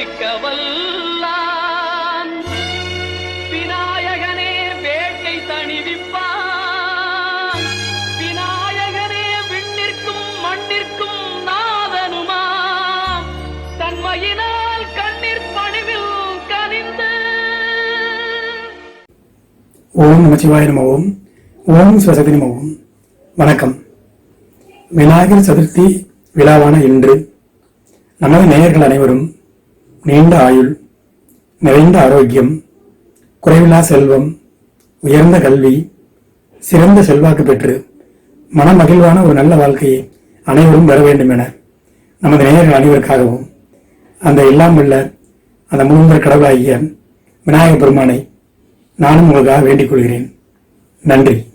அறுக்க வல்லான் விநாயகனே வேட்டை தணிவிப்பான். விநாயகனே விண்ணிற்கும் மண்ணிற்கும் நாதனுமா தன்மையினால் கண்ணீர் பணிவில் கனிந்து. ஓம் நமச்சிவாய நம ஓம் சரஸ்வதி சிவசக்தி வணக்கம். விநாயகர் சதுர்த்தி விழாவான இன்று நமது நேயர்கள் அனைவரும் நீண்ட ஆயுள் நிறைந்த ஆரோக்கியம் குறைவில்லா செல்வம் உயர்ந்த கல்வி சிறந்த செல்வாக்கு பெற்று மனமகிழ்வான ஒரு நல்ல வாழ்க்கையை அனைவரும் பெற வேண்டும் என நமது நேயர்கள் அனைவருக்காகவும் அந்த எல்லாம் உள்ள அந்த முழுமுதற் கடவுளாகிய விநாயகப் பெருமானை நானும் உங்களுக்காக வேண்டிக் கொள்கிறேன். நன்றி.